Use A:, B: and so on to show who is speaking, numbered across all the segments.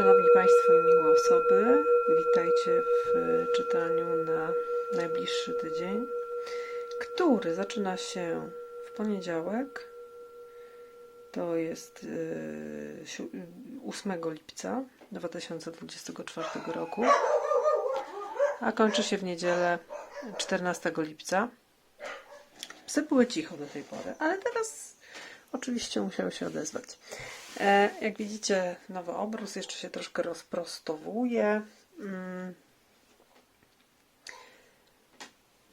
A: Szanowni Państwo i miłe osoby, witajcie w e, czytaniu na najbliższy tydzień, który zaczyna się w poniedziałek. To jest e, siu- 8 lipca 2024 roku, a kończy się w niedzielę 14 lipca. Psy były cicho do tej pory, ale teraz oczywiście musiały się odezwać. E, jak widzicie, nowy obrus jeszcze się troszkę rozprostowuje. Mm.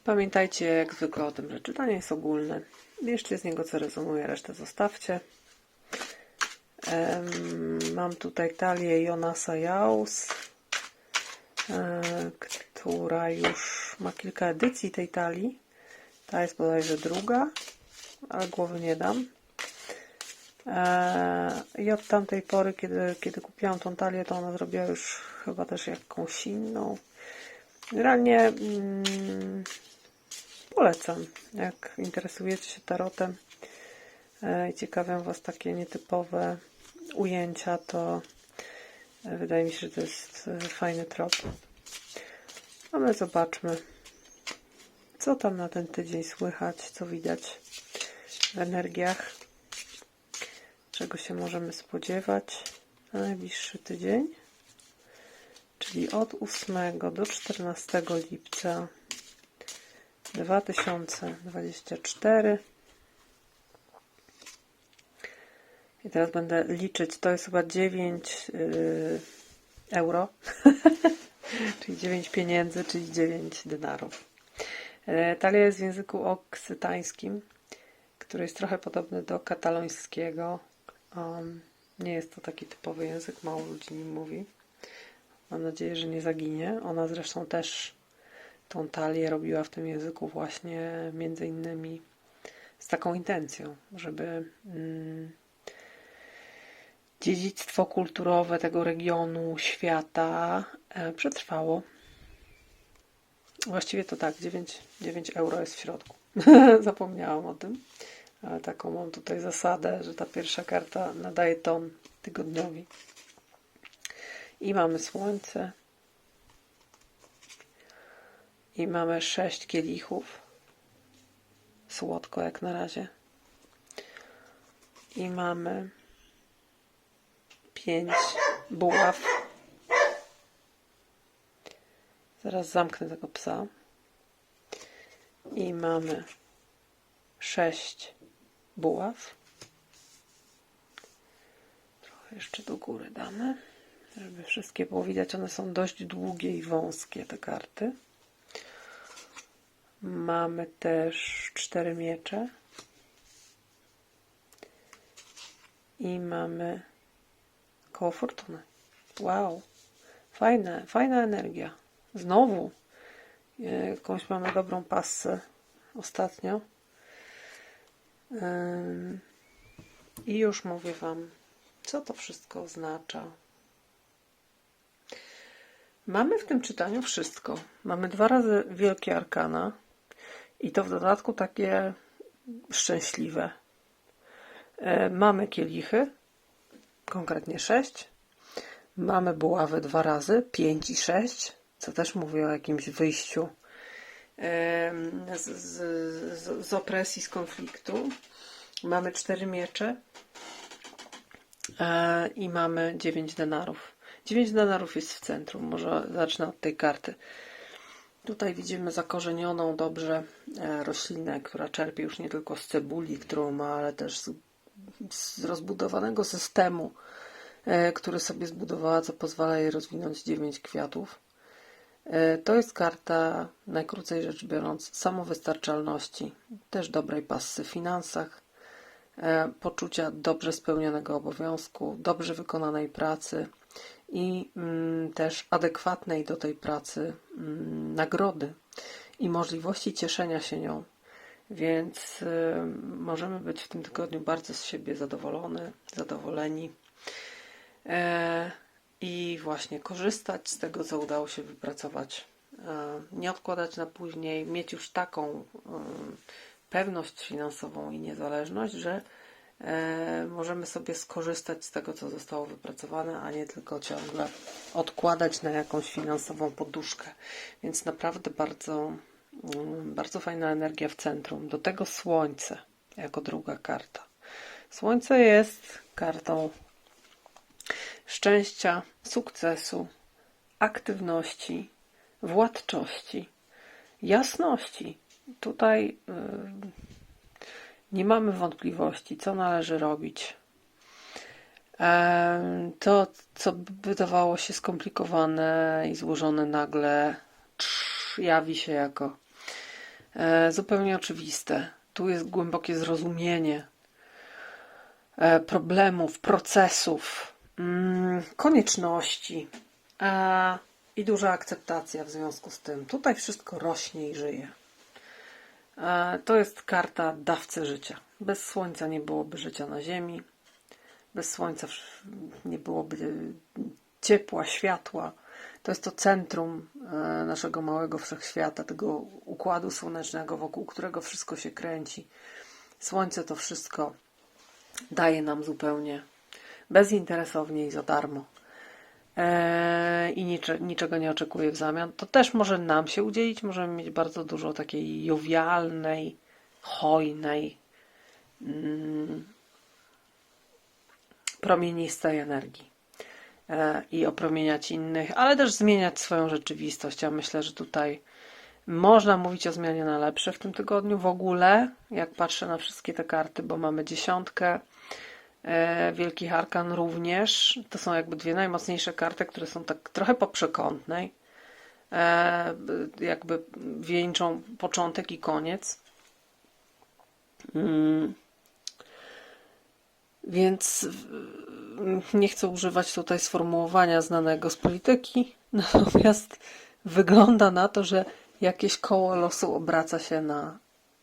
A: Pamiętajcie jak zwykle o tym, że czytanie jest ogólne. Bierzcie z niego co rezonuje, resztę zostawcie. Mam tutaj talię Jonasa Jaus, e, która już ma kilka edycji tej talii. Ta jest bodajże druga, ale głowy nie dam. Eee, I od tamtej pory, kiedy, kiedy kupiłam tą talię, to ona zrobiła już chyba też jakąś inną. Generalnie mm, polecam, jak interesujecie się tarotem e, i ciekawią Was takie nietypowe ujęcia, to e, wydaje mi się, że to jest e, fajny trop. A my zobaczmy, co tam na ten tydzień słychać, co widać w energiach czego się możemy spodziewać na najbliższy tydzień, czyli od 8 do 14 lipca 2024. I teraz będę liczyć, to jest chyba 9 yy, euro, czyli 9 pieniędzy, czyli 9 denarów. E, Talia jest w języku oksytańskim, który jest trochę podobny do katalońskiego. Um, nie jest to taki typowy język, mało ludzi nim mówi. Mam nadzieję, że nie zaginie. Ona zresztą też tą talię robiła w tym języku właśnie między innymi z taką intencją, żeby mm, dziedzictwo kulturowe tego regionu, świata e, przetrwało. Właściwie to tak, 9, 9 euro jest w środku. Zapomniałam o tym. Ale taką mam tutaj zasadę, że ta pierwsza karta nadaje ton tygodniowi. I mamy słońce. I mamy sześć kielichów. Słodko jak na razie. I mamy pięć buław. Zaraz zamknę tego psa. I mamy sześć buław. Trochę jeszcze do góry damy, żeby wszystkie było widać. One są dość długie i wąskie, te karty. Mamy też cztery miecze. I mamy koło fortuny. Wow. Fajne, fajna energia. Znowu. E, Jakąś mamy dobrą passę ostatnio. I już mówię Wam, co to wszystko oznacza. Mamy w tym czytaniu wszystko. Mamy dwa razy wielkie arkana i to w dodatku takie szczęśliwe. Mamy kielichy, konkretnie sześć. Mamy buławy dwa razy, pięć i sześć, co też mówi o jakimś wyjściu z, z, z, opresji, z konfliktu. Mamy cztery miecze e, i mamy dziewięć denarów. Dziewięć denarów jest w centrum. Może zacznę od tej karty. Tutaj widzimy zakorzenioną dobrze e, roślinę, która czerpie już nie tylko z cebuli, którą ma, ale też z, z rozbudowanego systemu, e, który sobie zbudowała, co pozwala jej rozwinąć dziewięć kwiatów. E, To jest karta, najkrócej rzecz biorąc, samowystarczalności, też dobrej pasy w finansach, e, poczucia dobrze spełnionego obowiązku, dobrze wykonanej pracy i mm, też adekwatnej do tej pracy mm, nagrody i możliwości cieszenia się nią. Więc e, możemy być w tym tygodniu bardzo z siebie zadowolony, zadowoleni. I właśnie korzystać z tego, co udało się wypracować. E, Nie odkładać na później, mieć już taką e, pewność finansową i niezależność, że e, możemy sobie skorzystać z tego, co zostało wypracowane, a nie tylko ciągle odkładać na jakąś finansową poduszkę. Więc naprawdę bardzo, mm, bardzo fajna energia w centrum. Do tego słońce jako druga karta. Słońce jest kartą szczęścia, sukcesu, aktywności, władczości, jasności. Tutaj y, nie mamy wątpliwości, co należy robić. Em, To, co wydawało się skomplikowane i złożone, nagle jawi się jako e, zupełnie oczywiste. Tu jest głębokie zrozumienie e, problemów, procesów, konieczności e, i duża akceptacja w związku z tym. Tutaj wszystko rośnie i żyje. E, To jest karta dawcy życia. Bez słońca nie byłoby życia na Ziemi. Bez słońca nie byłoby ciepła, światła. To jest to centrum e, naszego małego wszechświata, tego układu słonecznego, wokół którego wszystko się kręci. Słońce to wszystko daje nam zupełnie bezinteresownie i za darmo. E, I nicze, niczego nie oczekuje w zamian. To też może nam się udzielić. Możemy mieć bardzo dużo takiej jowialnej, hojnej, mm, promienistej energii e, i opromieniać innych, ale też zmieniać swoją rzeczywistość. Ja myślę, że tutaj można mówić o zmianie na lepsze w tym tygodniu w ogóle, jak patrzę na wszystkie te karty, bo mamy dziesiątkę, Wielki Arkan również. To są jakby dwie najmocniejsze karty, które są tak trochę po przekątnej. E, jakby wieńczą początek i koniec. Mm. Więc nie chcę używać tutaj sformułowania znanego z polityki, natomiast wygląda na to, że jakieś koło losu obraca się na,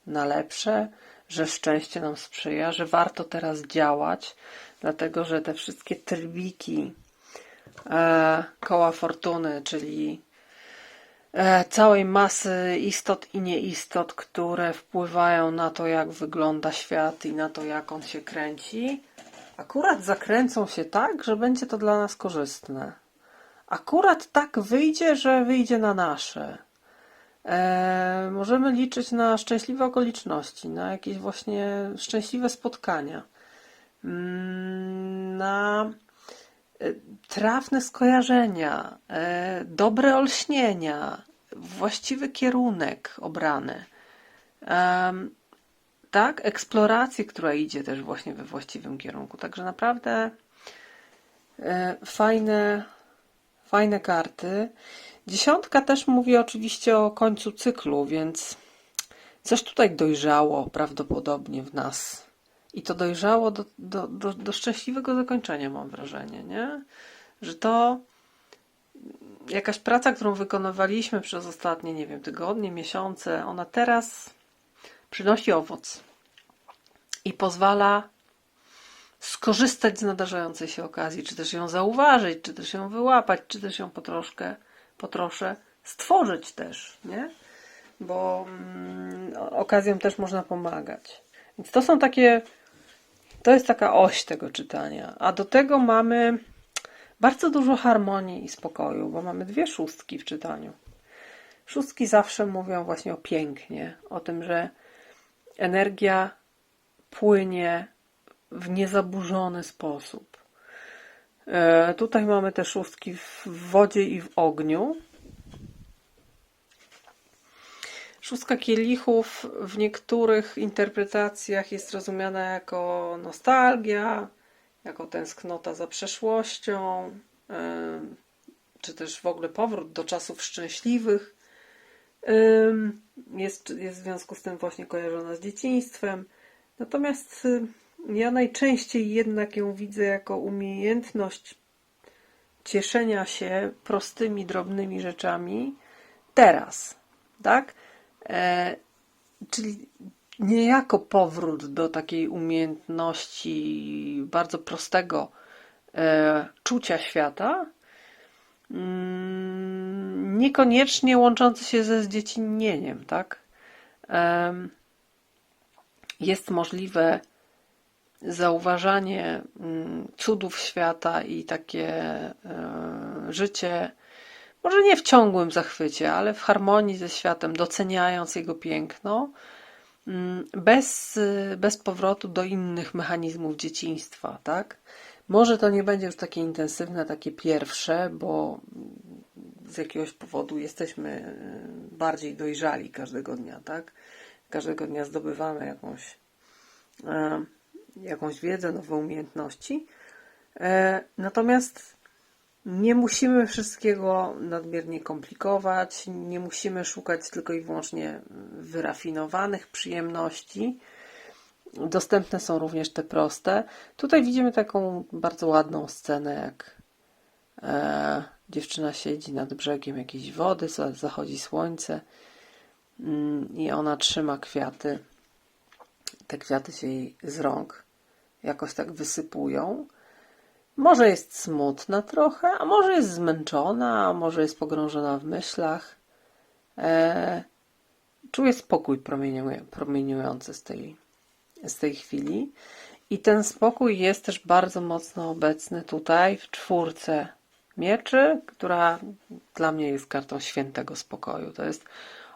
A: na lepsze, że szczęście nam sprzyja, że warto teraz działać, dlatego że te wszystkie trybiki e, koła fortuny, czyli e, całej masy istot i nieistot, które wpływają na to, jak wygląda świat i na to, jak on się kręci, akurat zakręcą się tak, że będzie to dla nas korzystne. Akurat tak wyjdzie, że wyjdzie na nasze. E, możemy liczyć na szczęśliwe okoliczności, na jakieś właśnie szczęśliwe spotkania, mm, na e, trafne skojarzenia, e, dobre olśnienia, właściwy kierunek obrany. Tak, eksplorację, która idzie też właśnie we właściwym kierunku. Także naprawdę fajne, fajne karty. Dziesiątka też mówi oczywiście o końcu cyklu, więc coś tutaj dojrzało prawdopodobnie w nas. I to dojrzało do, do, do, do szczęśliwego zakończenia, mam wrażenie, nie? Że to jakaś praca, którą wykonywaliśmy przez ostatnie, nie wiem, tygodnie, miesiące, ona teraz przynosi owoc i pozwala skorzystać z nadarzającej się okazji, czy też ją zauważyć, czy też ją wyłapać, czy też ją po troszkę, po trosze stworzyć też, nie? Bo mm, o- okazjom też można pomagać. Więc to są takie, to jest taka oś tego czytania. A do tego mamy bardzo dużo harmonii i spokoju, bo mamy dwie szóstki w czytaniu. Szóstki zawsze mówią właśnie o pięknie, o tym, że energia płynie w niezaburzony sposób. E, tutaj mamy te szóstki w wodzie i w ogniu. Szóstka kielichów w niektórych interpretacjach jest rozumiana jako nostalgia, jako tęsknota za przeszłością, e, czy też w ogóle powrót do czasów szczęśliwych. Jest, jest w związku z tym właśnie kojarzona z dzieciństwem. Natomiast ja najczęściej jednak ją widzę jako umiejętność cieszenia się prostymi, drobnymi rzeczami teraz, tak? E, czyli niejako powrót do takiej umiejętności bardzo prostego e, czucia świata, mm, niekoniecznie łączący się ze zdziecinnieniem, tak? Em, Jest możliwe zauważanie mm, cudów świata i takie e, życie, może nie w ciągłym zachwycie, ale w harmonii ze światem, doceniając jego piękno, mm, bez, y, bez powrotu do innych mechanizmów dzieciństwa, tak? Może to nie będzie już takie intensywne, takie pierwsze, bo z jakiegoś powodu jesteśmy y, bardziej dojrzali każdego dnia, tak? Każdego dnia zdobywamy jakąś, e, jakąś wiedzę, nowe umiejętności. E, Natomiast nie musimy wszystkiego nadmiernie komplikować, nie musimy szukać tylko i wyłącznie wyrafinowanych przyjemności. Dostępne są również te proste. Tutaj widzimy taką bardzo ładną scenę, jak e, dziewczyna siedzi nad brzegiem jakiejś wody, za- zachodzi słońce mm, i ona trzyma kwiaty. Te kwiaty się jej z rąk jakoś tak wysypują. Może jest smutna trochę, a może jest zmęczona, a może jest pogrążona w myślach. E, czuje spokój promieniu- promieniujący z tej, z tej chwili. I ten spokój jest też bardzo mocno obecny tutaj w czwórce mieczy, która dla mnie jest kartą świętego spokoju. To jest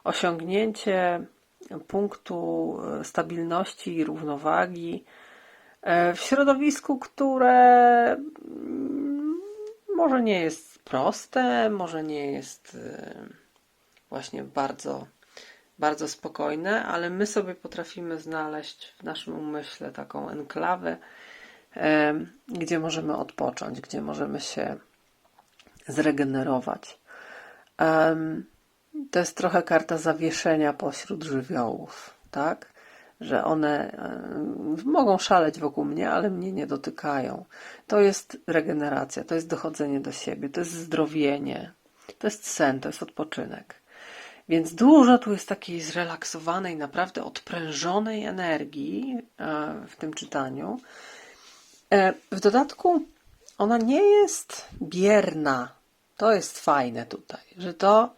A: osiągnięcie punktu e, stabilności i równowagi w środowisku, które mm, może nie jest proste, może nie jest e, właśnie bardzo, bardzo spokojne, ale my sobie potrafimy znaleźć w naszym umyśle taką enklawę, e, gdzie możemy odpocząć, gdzie możemy się zregenerować. To jest trochę karta zawieszenia pośród żywiołów, tak? Że one em, mogą szaleć wokół mnie, ale mnie nie dotykają. To jest regeneracja, to jest dochodzenie do siebie, to jest zdrowienie, to jest sen, to jest odpoczynek. Więc dużo tu jest takiej zrelaksowanej, naprawdę odprężonej energii e, w tym czytaniu. E, W dodatku ona nie jest bierna. To jest fajne tutaj, że to,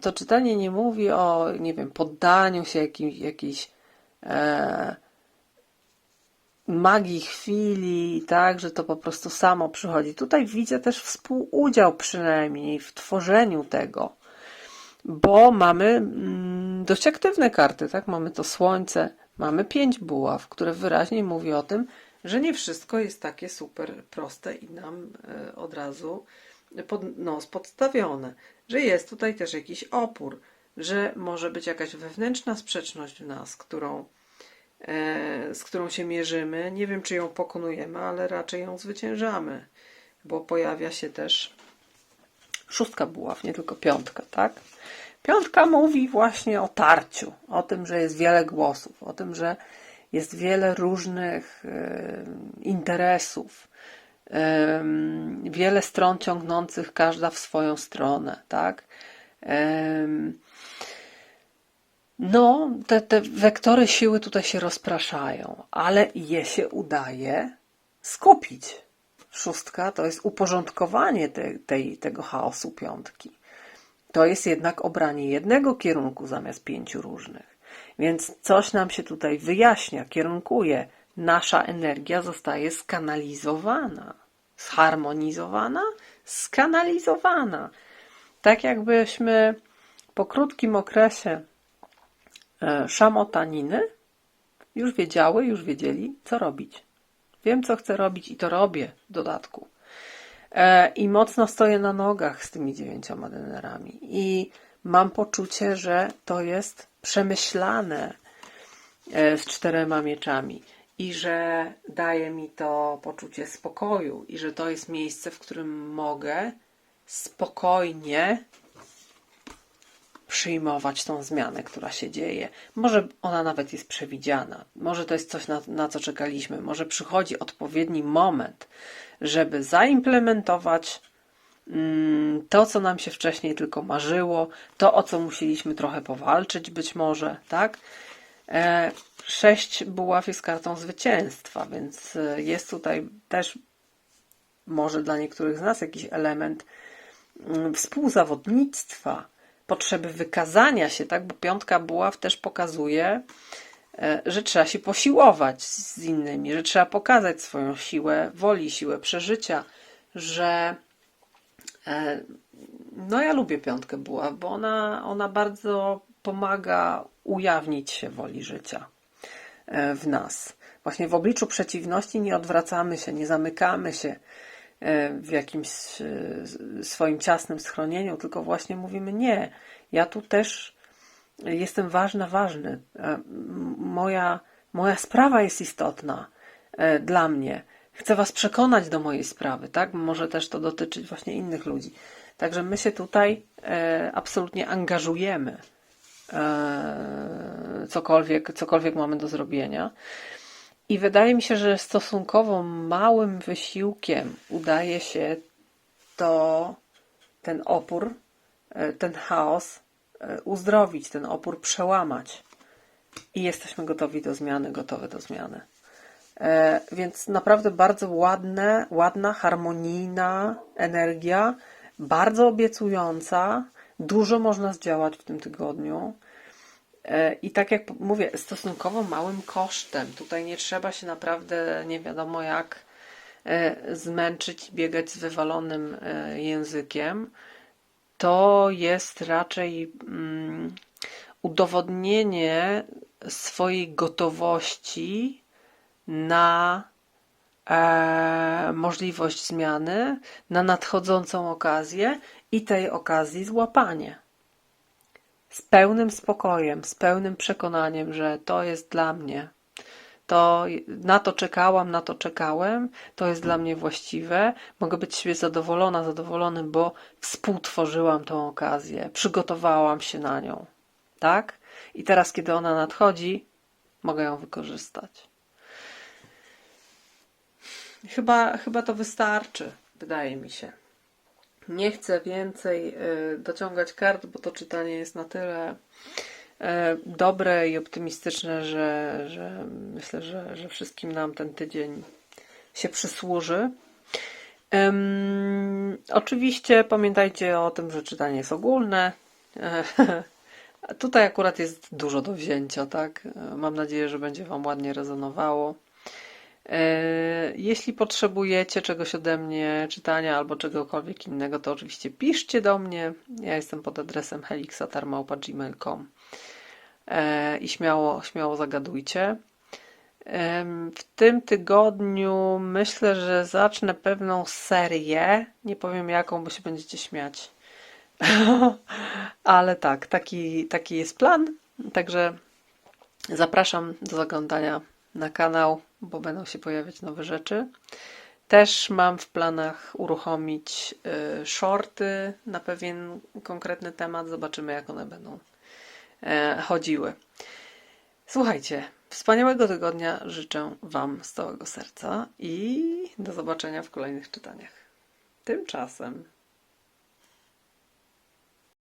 A: to czytanie nie mówi o, nie wiem, poddaniu się jakim, jakiejś e, magii chwili, tak, że to po prostu samo przychodzi. Tutaj widzę też współudział przynajmniej w tworzeniu tego, bo mamy mm, dość aktywne karty, tak? Mamy to słońce, mamy pięć buław, które wyraźnie mówi o tym, że nie wszystko jest takie super proste i nam e, od razu pod nos podstawione, że jest tutaj też jakiś opór, że może być jakaś wewnętrzna sprzeczność w nas, którą, z którą się mierzymy. Nie wiem, czy ją pokonujemy, ale raczej ją zwyciężamy, bo pojawia się też szóstka buław, nie tylko piątka, tak? Piątka mówi właśnie o tarciu, o tym, że jest wiele głosów, o tym, że jest wiele różnych e, interesów, em, wiele stron ciągnących każda w swoją stronę, tak? No, te, te wektory siły tutaj się rozpraszają, ale je się udaje skupić. Szóstka to jest uporządkowanie te, tej, tego chaosu piątki. To jest jednak obranie jednego kierunku zamiast pięciu różnych. Więc coś nam się tutaj wyjaśnia, kierunkuje. Nasza energia zostaje skanalizowana. Zharmonizowana? Skanalizowana. Tak jakbyśmy po krótkim okresie szamotaniny już wiedziały, już wiedzieli, co robić. Wiem, co chcę robić i to robię w dodatku. E, I mocno stoję na nogach z tymi dziewięcioma denerami. I mam poczucie, że to jest przemyślane e, z czterema mieczami. I że daje mi to poczucie spokoju. I że to jest miejsce, w którym mogę spokojnie przyjmować tą zmianę, która się dzieje. Może ona nawet jest przewidziana, może to jest coś, na, na co czekaliśmy, może przychodzi odpowiedni moment, żeby zaimplementować mm, to, co nam się wcześniej tylko marzyło, to, o co musieliśmy trochę powalczyć, być może, tak? E, sześć buław jest kartą zwycięstwa, więc e, jest tutaj też może dla niektórych z nas jakiś element mm, współzawodnictwa, potrzeby wykazania się, tak? Bo piątka buław też pokazuje e, że trzeba się posiłować z innymi, że trzeba pokazać swoją siłę woli, siłę przeżycia, że e, no ja lubię piątkę buław, bo ona, ona bardzo pomaga ujawnić się woli życia e, w nas. Właśnie w obliczu przeciwności nie odwracamy się, nie zamykamy się w jakimś e, swoim ciasnym schronieniu, tylko właśnie mówimy nie, ja tu też jestem ważna, ważny. E, Moja, moja sprawa jest istotna e, dla mnie. Chcę Was przekonać do mojej sprawy, tak? Może też to dotyczyć właśnie innych ludzi. Także my się tutaj e, absolutnie angażujemy e, cokolwiek, cokolwiek mamy do zrobienia. I wydaje mi się, że stosunkowo małym wysiłkiem udaje się to, ten opór, e, ten chaos e, uzdrowić, ten opór przełamać. I jesteśmy gotowi do zmiany, gotowe do zmiany. E, Więc naprawdę bardzo ładne, ładna, harmonijna energia, bardzo obiecująca. Dużo można zdziałać w tym tygodniu. E, I tak jak mówię, stosunkowo małym kosztem. Tutaj nie trzeba się naprawdę nie wiadomo jak e, zmęczyć biegać z wywalonym e, językiem. To jest raczej mm, udowodnienie swojej gotowości na możliwość zmiany, na nadchodzącą okazję i tej okazji złapanie. Z pełnym spokojem, z pełnym przekonaniem, że to jest dla mnie. To na to czekałam, na to czekałem, to jest dla mnie właściwe. Mogę być siebie zadowolona, zadowolony, bo współtworzyłam tą okazję, przygotowałam się na nią. Tak? I teraz, kiedy ona nadchodzi, mogę ją wykorzystać. Chyba, chyba to wystarczy, wydaje mi się. Nie chcę więcej y, dociągać kart, bo to czytanie jest na tyle y, dobre i optymistyczne, że, że myślę, że, że wszystkim nam ten tydzień się przysłuży. Ym, oczywiście pamiętajcie o tym, że czytanie jest ogólne. Tutaj akurat jest dużo do wzięcia, tak? Mam nadzieję, że będzie Wam ładnie rezonowało. E, Jeśli potrzebujecie czegoś ode mnie, czytania albo czegokolwiek innego, to oczywiście piszcie do mnie. Ja jestem pod adresem helixatarmałpa.gmail.com E, i śmiało, śmiało zagadujcie. Em, W tym tygodniu myślę, że zacznę pewną serię. Nie powiem jaką, bo się będziecie śmiać. Ale tak, taki, taki jest plan. Także zapraszam do zaglądania na kanał, bo będą się pojawiać nowe rzeczy. Też mam w planach uruchomić y, shorty na pewien konkretny temat. Zobaczymy, jak one będą e, chodziły. Słuchajcie, wspaniałego tygodnia życzę Wam z całego serca i do zobaczenia w kolejnych czytaniach. Tymczasem